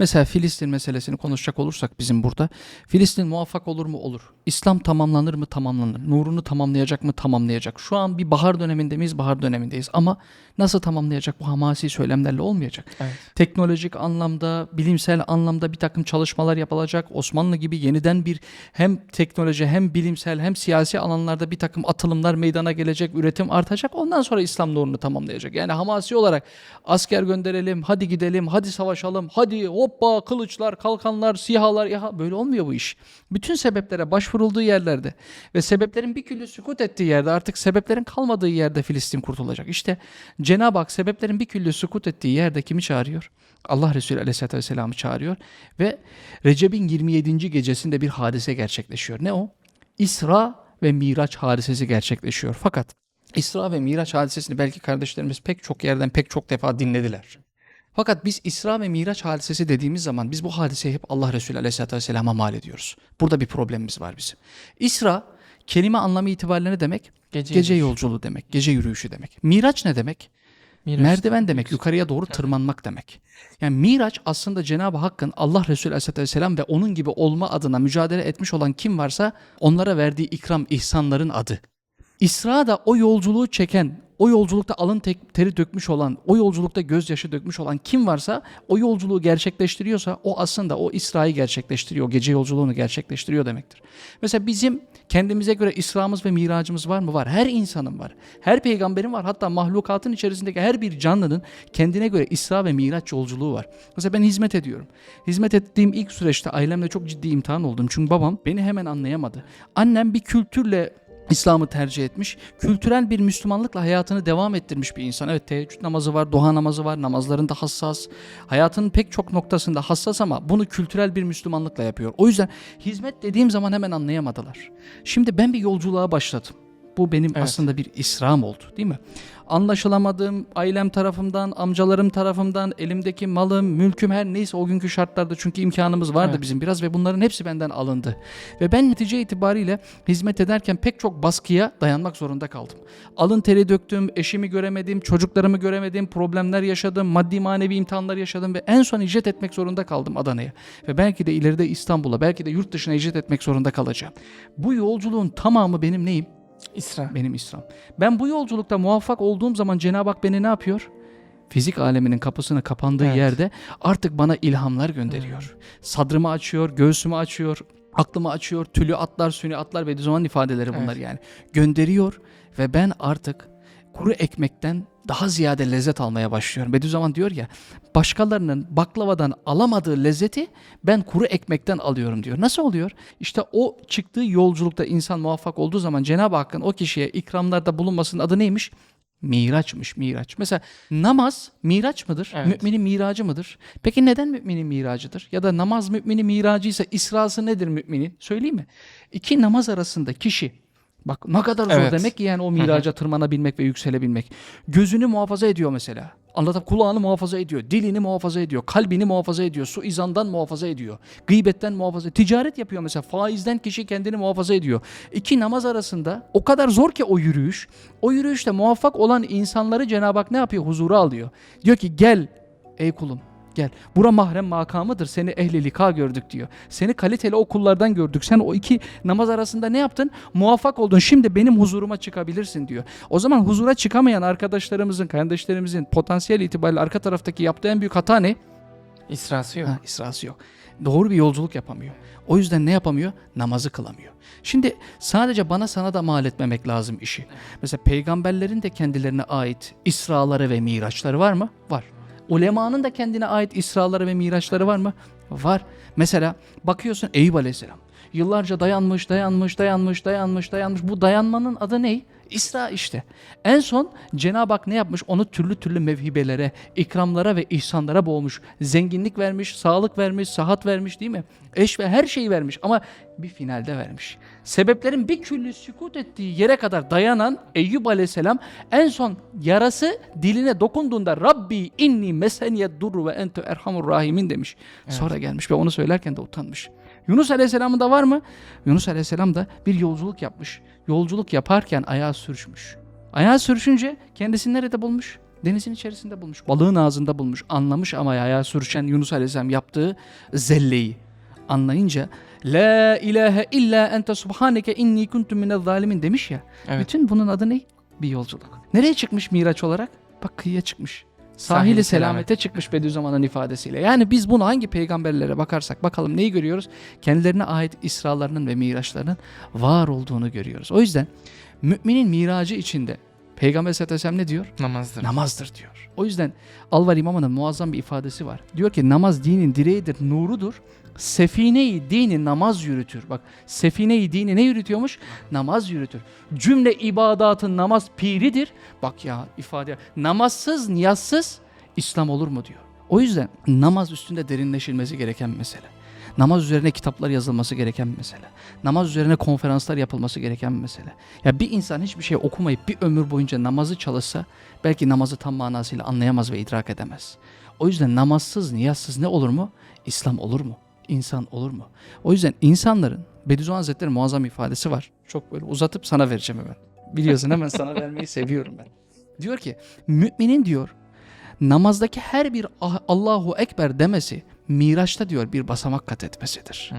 Mesela Filistin meselesini konuşacak olursak bizim burada. Filistin muvaffak olur mu? Olur. İslam tamamlanır mı? Tamamlanır. Nurunu tamamlayacak mı? Tamamlayacak. Şu an bir bahar döneminde miyiz? Bahar dönemindeyiz. Ama nasıl tamamlayacak? Bu hamasi söylemlerle olmayacak. Evet. Teknolojik anlamda, bilimsel anlamda bir takım çalışmalar yapılacak. Osmanlı gibi yeniden bir hem teknoloji hem bilimsel hem siyasi alanlarda bir takım atılımlar meydana gelecek, üretim artacak. Ondan sonra İslam nurunu tamamlayacak. Yani hamasi olarak asker gönderelim, hadi gidelim, hadi savaşalım, hadi hoppa kılıçlar, kalkanlar, sihalar, ya böyle olmuyor bu iş. Bütün sebeplere başvurulduğu yerlerde ve sebeplerin bir küllü sükut ettiği yerde artık sebeplerin kalmadığı yerde Filistin kurtulacak. İşte Cenab-ı Hak sebeplerin bir küllü sükut ettiği yerde kimi çağırıyor? Allah Resulü Aleyhisselatü Vesselam'ı çağırıyor ve Recep'in 27. gecesinde bir hadise gerçekleşiyor. Ne o? İsra ve Miraç hadisesi gerçekleşiyor. Fakat İsra ve Miraç hadisesini belki kardeşlerimiz pek çok yerden pek çok defa dinlediler. Fakat biz İsra ve Miraç hadisesi dediğimiz zaman biz bu hadiseyi hep Allah Resulü Aleyhisselatü Vesselam'a mal ediyoruz. Burada bir problemimiz var bizim. İsra kelime anlamı itibariyle ne demek? Gece, Gece yolculuğu demek, gece yürüyüşü demek. Miraç ne demek? Miraç. Merdiven demek, yukarıya doğru tırmanmak demek. Yani Miraç aslında Cenab-ı Hakk'ın Allah Resulü Aleyhisselatü Vesselam ve onun gibi olma adına mücadele etmiş olan kim varsa onlara verdiği ikram, ihsanların adı. İsra da o yolculuğu çeken, o yolculukta alın teri dökmüş olan, o yolculukta gözyaşı dökmüş olan kim varsa o yolculuğu gerçekleştiriyorsa o aslında o İsra'yı gerçekleştiriyor, gece yolculuğunu gerçekleştiriyor demektir. Mesela bizim kendimize göre İsra'mız ve miracımız var mı? Var. Her insanın var. Her peygamberin var. Hatta mahlukatın içerisindeki her bir canlının kendine göre İsra ve Miraç yolculuğu var. Mesela ben hizmet ediyorum. Hizmet ettiğim ilk süreçte ailemle çok ciddi imtihan oldum. Çünkü babam beni hemen anlayamadı. Annem bir kültürle İslam'ı tercih etmiş. Kültürel bir Müslümanlıkla hayatını devam ettirmiş bir insan. Evet teheccüd namazı var, duha namazı var, namazlarında hassas. Hayatının pek çok noktasında hassas ama bunu kültürel bir Müslümanlıkla yapıyor. O yüzden hizmet dediğim zaman hemen anlayamadılar. Şimdi ben bir yolculuğa başladım. Bu benim Evet. aslında bir İsra'm oldu değil mi? Anlaşılamadığım ailem tarafından, amcalarım tarafından, elimdeki malım, mülküm her neyse o günkü şartlarda çünkü imkanımız vardı Evet. bizim biraz ve bunların hepsi benden alındı. Ve ben netice itibariyle hizmet ederken pek çok baskıya dayanmak zorunda kaldım. Alın teri döktüm, eşimi göremedim, çocuklarımı göremedim, problemler yaşadım, maddi manevi imtihanlar yaşadım ve en son hicret etmek zorunda kaldım Adana'ya. Ve belki de ileride İstanbul'a, belki de yurt dışına hicret etmek zorunda kalacağım. Bu yolculuğun tamamı benim neyim? İsra. Benim İslam. Ben bu yolculukta muvaffak olduğum zaman Cenab-ı Hak beni ne yapıyor? Fizik aleminin kapısını kapandığı Evet. yerde artık bana ilhamlar gönderiyor. Sadrımı açıyor, göğsümü açıyor, aklımı açıyor. Tülü atlar, sünni atlar ve zaman ifadeleri bunlar Evet. yani. Gönderiyor ve ben artık kuru ekmekten daha ziyade lezzet almaya başlıyorum. Bediüzzaman diyor ya başkalarının baklavadan alamadığı lezzeti ben kuru ekmekten alıyorum diyor. Nasıl oluyor? İşte o çıktığı yolculukta insan muvaffak olduğu zaman Cenab-ı Hakk'ın o kişiye ikramlarda bulunmasının adı neymiş? Miraçmış, miraç. Mesela namaz miraç mıdır? Evet. Müminin miracı mıdır? Peki neden müminin miracıdır? Ya da namaz müminin miracıysa isrası nedir müminin? Söyleyeyim mi? İki namaz arasında kişi Bak ne kadar zor Evet. demek ki yani o miraca tırmanabilmek ve yükselebilmek. Gözünü muhafaza ediyor mesela. Anlatıp kulağını muhafaza ediyor, dilini muhafaza ediyor, kalbini muhafaza ediyor, su izandan muhafaza ediyor, gıybetten muhafaza Ticaret yapıyor mesela, faizden kişi kendini muhafaza ediyor. İki namaz arasında o kadar zor ki o yürüyüş. O yürüyüşte muvaffak olan insanları Cenab-ı Hak ne yapıyor? Huzura alıyor. Diyor ki gel ey kulum Gel. Bura mahrem makamıdır. Seni ehli lika gördük diyor. Seni kaliteli okullardan gördük. Sen o iki namaz arasında ne yaptın? Muvaffak oldun. Şimdi benim huzuruma çıkabilirsin diyor. O zaman huzura çıkamayan arkadaşlarımızın, kardeşlerimizin potansiyel itibariyle arka taraftaki yaptığı en büyük hata ne? İsrası yok. Ha, isrası yok. Doğru bir yolculuk yapamıyor. O yüzden ne yapamıyor? Namazı kılamıyor. Şimdi sadece bana sana da mal etmemek lazım işi. Mesela peygamberlerin de kendilerine ait israları ve miraçları var mı? Var. Ulemanın da kendine ait israları ve miraçları var mı? Var. Mesela bakıyorsun Eyüp Aleyhisselam. Yıllarca dayanmış, dayanmış, dayanmış, dayanmış, dayanmış. Bu dayanmanın adı ne? İsra işte. En son Cenab-ı Hak ne yapmış? Onu türlü türlü mevhibelere, ikramlara ve ihsanlara boğmuş. Zenginlik vermiş, sağlık vermiş, sıhhat vermiş değil mi? Eş ve her şeyi vermiş ama bir finalde vermiş. Sebeplerin bir küllü sükut ettiği yere kadar dayanan Eyüp Aleyhisselam en son yarası diline dokunduğunda Rabbi inni meseniyet durru ve ente erhamur rahimin demiş. Sonra gelmiş ve onu söylerken de utanmış. Yunus Aleyhisselam'ın da var mı? Yunus Aleyhisselam da bir yolculuk yapmış. Yolculuk yaparken ayağı sürüşmüş. Ayağı sürüşünce kendisini nerede bulmuş? Denizin içerisinde bulmuş. Balığın ağzında bulmuş. Anlamış ama ayağa sürüşen Yunus Aleyhisselam yaptığı zelleyi anlayınca La ilahe illa ente subhaneke inni kuntum minel zalimin demiş ya. Evet. Bütün bunun adı ne? Bir yolculuk. Nereye çıkmış Miraç olarak? Bak kıyıya çıkmış. Sahili selamete çıkmış Bediüzzaman'ın ifadesiyle. Yani biz bunu hangi peygamberlere bakarsak bakalım neyi görüyoruz? Kendilerine ait İsralarının ve Miraçlarının var olduğunu görüyoruz. O yüzden müminin miracı içinde Peygamber sallallahu aleyhi ve sellem ne diyor? Namazdır. Namazdır diyor. O yüzden Alvar İmamı'nın muazzam bir ifadesi var. Diyor ki namaz dinin direğidir, nurudur. Sefine-i dini namaz yürütür. Bak sefine-i dini ne yürütüyormuş? Namaz yürütür. Cümle ibadatın namaz piridir. Bak ya ifade. Namazsız, niyazsız İslam olur mu diyor. O yüzden namaz üstünde derinleşilmesi gereken mesele. Namaz üzerine kitaplar yazılması gereken bir mesele. Namaz üzerine konferanslar yapılması gereken bir mesele. Ya bir insan hiçbir şey okumayıp bir ömür boyunca namazı çalışsa belki namazı tam manasıyla anlayamaz ve idrak edemez. O yüzden namazsız, niyazsız ne olur mu? İslam olur mu? İnsan olur mu? O yüzden insanların Bediüzzaman Hazretleri'nin muazzam ifadesi var. Çok böyle uzatıp sana vereceğim hemen. Biliyorsun hemen sana vermeyi seviyorum ben. Diyor ki müminin diyor namazdaki her bir Ah- Allahu Ekber demesi Miraç'ta diyor bir basamak kat etmesidir. Hmm.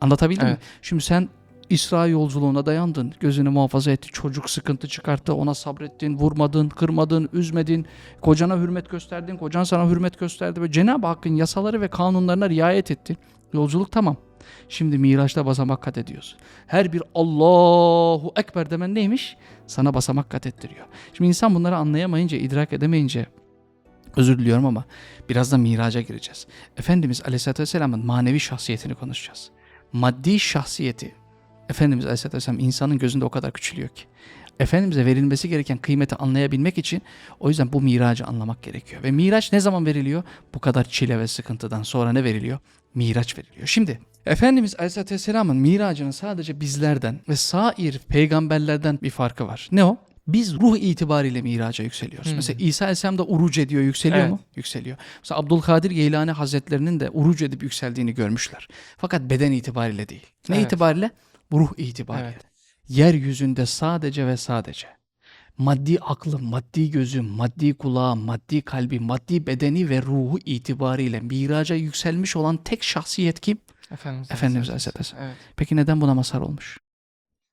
Anlatabildim mi? Evet. Şimdi sen İsra yolculuğuna dayandın. Gözünü muhafaza etti. Çocuk sıkıntı çıkarttı. Ona sabrettin, vurmadın, kırmadın, üzmedin. Kocana hürmet gösterdin. Kocan sana hürmet gösterdi. Ve Cenab-ı Hakk'ın yasaları ve kanunlarına riayet etti. Yolculuk tamam. Şimdi Miraç'ta basamak kat ediyorsun. Her bir Allahu Ekber demen neymiş? Sana basamak kat ettiriyor. Şimdi insan bunları anlayamayınca, idrak edemeyince özür diliyorum ama biraz da miraca gireceğiz. Efendimiz Aleyhisselatü Vesselam'ın manevi şahsiyetini konuşacağız. Maddi şahsiyeti Efendimiz Aleyhisselatü Vesselam insanın gözünde o kadar küçülüyor ki. Efendimiz'e verilmesi gereken kıymeti anlayabilmek için o yüzden bu miracı anlamak gerekiyor. Ve miraç ne zaman veriliyor? Bu kadar çile ve sıkıntıdan sonra ne veriliyor? Miraç veriliyor. Şimdi Efendimiz Aleyhisselatü Vesselam'ın miracının sadece bizlerden ve sair peygamberlerden bir farkı var. Ne o? Biz ruh itibariyle miraca yükseliyoruz. Hmm. Mesela İsa Aleyhisselam da uruc ediyor, yükseliyor Evet. mu? Yükseliyor. Mesela Abdülkadir Geylani Hazretlerinin de uruc edip yükseldiğini görmüşler. Fakat beden itibariyle değil. Ne Evet. itibariyle? Ruh itibariyle. Evet. Yeryüzünde sadece ve sadece maddi aklı, maddi gözü, maddi kulağı, maddi kalbi, maddi bedeni ve ruhu itibariyle miraca yükselmiş olan tek şahsiyet kim? Efendimiz, Efendimiz Aleyhisselatü Evet. Peki neden buna mazhar olmuş?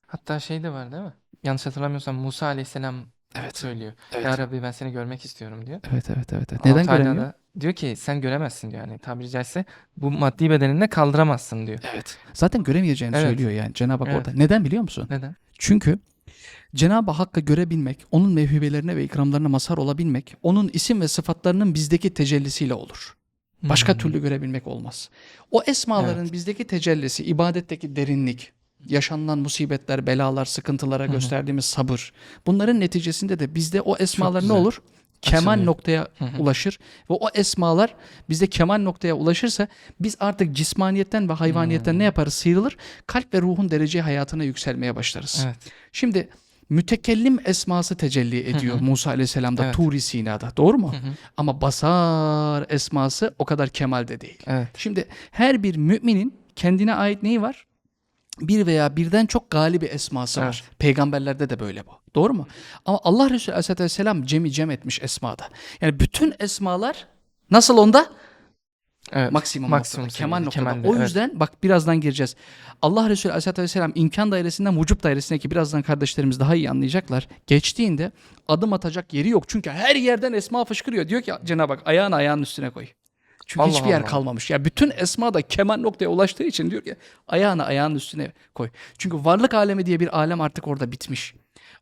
Hatta şey de var değil mi? Yanlış hatırlamıyorsam Musa Aleyhisselam Evet. söylüyor. Evet. Ya Rabbi ben seni görmek istiyorum diyor. Evet evet evet. evet. Allah Neden Teala göremiyor? da diyor ki sen göremezsin diyor. Yani tabiri caizse bu maddi bedeninde kaldıramazsın diyor. Evet. Zaten göremeyeceğini Evet. söylüyor yani Cenab-ı Hak Evet. orada. Neden biliyor musun? Neden? Çünkü Cenab-ı Hakk'ı görebilmek, onun mevhibelerine ve ikramlarına mazhar olabilmek, onun isim ve sıfatlarının bizdeki tecellisiyle olur. Başka Hmm. türlü görebilmek olmaz. O esmaların bizdeki tecellisi, ibadetteki derinlik, yaşanılan musibetler, belalar, sıkıntılara Hı hı. gösterdiğimiz sabır. Bunların neticesinde de bizde o esmalar ne olur? Kemal Açılıyor. noktaya Hı hı. ulaşır ve o esmalar bizde kemal noktaya ulaşırsa biz artık cismaniyetten ve hayvaniyetten Hmm. ne yaparız? Sıyrılır. Kalp ve ruhun derece hayatına yükselmeye başlarız. Evet. Şimdi mütekellim esması tecelli ediyor hı. Musa Aleyhisselam'da Evet. Turi Sina'da. Doğru mu? Hı hı. Ama basar esması o kadar kemalde değil. Evet. Şimdi her bir müminin kendine ait neyi var? Bir veya birden çok galibi esması var. Peygamberlerde de böyle bu. Doğru mu? Ama Allah Resulü Aleyhisselatü Vesselam cemi cem etmiş esmada. Yani bütün esmalar nasıl onda? Evet. Maksimum, Maksimum noktada, kemal noktada. kemalde, o evet. yüzden bak birazdan gireceğiz. Allah Resulü Aleyhisselatü Vesselam imkan dairesinden vücut dairesine ki birazdan kardeşlerimiz daha iyi anlayacaklar. Geçtiğinde adım atacak yeri yok. Çünkü her yerden esma fışkırıyor. Diyor ki Cenab-ı Hak ayağını ayağının üstüne koy. Çünkü Allah hiçbir yer Allah. kalmamış. Ya bütün esma da kemal noktaya ulaştığı için diyor ki ayağını ayağının üstüne koy. Çünkü varlık alemi diye bir alem artık orada bitmiş.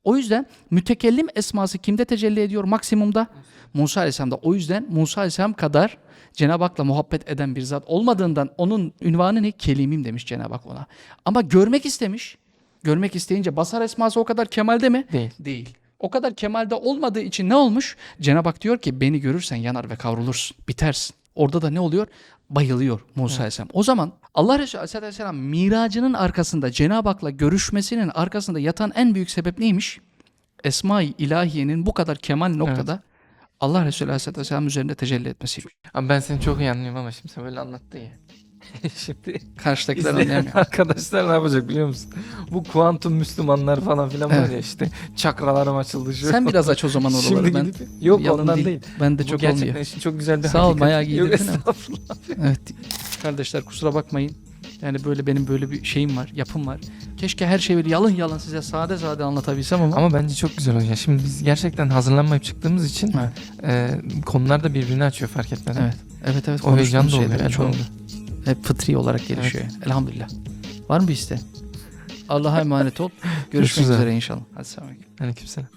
O yüzden mütekellim esması kimde tecelli ediyor maksimumda? Musa Aleyhisselam'da. O yüzden Musa Aleyhisselam kadar Cenab-ı Hak'la muhabbet eden bir zat olmadığından onun ünvanı ne? Kelimim demiş Cenab-ı Hak ona. Ama görmek istemiş. Görmek isteyince basar esması o kadar kemalde mi? Değil. Değil. O kadar kemalde olmadığı için ne olmuş? Cenab-ı Hak diyor ki beni görürsen yanar ve kavrulursun. Bitersin. Orada da ne oluyor? Bayılıyor Musa Aleyhisselam. O zaman Allah Resulü Aleyhisselatü Vesselam miracının arkasında Cenab-ı Hak'la görüşmesinin arkasında yatan en büyük sebep neymiş? Esma-i ilahiyenin bu kadar kemal noktada Allah Resulü Aleyhisselatü Vesselam üzerinde tecelli etmesiymiş. Abi ben seni çok iyi anlıyorum ama şimdi sen böyle anlattın ya. Şimdi Karşıdakiler anlayamıyor. arkadaşlar ne yapacak biliyor musun? Bu kuantum Müslümanlar falan filan var Evet. ya işte çakralarım açıldı şu. Sen biraz aç o zaman Şimdi oraları. Ben gidip yok yalan ondan değil. Ben de Bu çok gerçekten olmuyor. işin çok güzel bir Sağ ol, bayağı giydirdin ama. Evet. Kardeşler kusura bakmayın. Yani böyle benim böyle bir şeyim var, yapım var. Keşke her şeyi böyle yalın yalın size sade sade anlatabilsem ama, Ama bence çok güzel oluyor. Şimdi biz gerçekten hazırlanmayıp çıktığımız için Evet. e, konular da birbirini açıyor fark etmeden. evet. Evet evet. O heyecan da oluyor. şeylerin çoğu elhamdülillah. Hep fıtri olarak gelişiyor. Elhamdülillah. Var mı bir iste? Allah'a emanet ol. Görüşmek üzere inşallah. Hadi selam. Aleykümselam.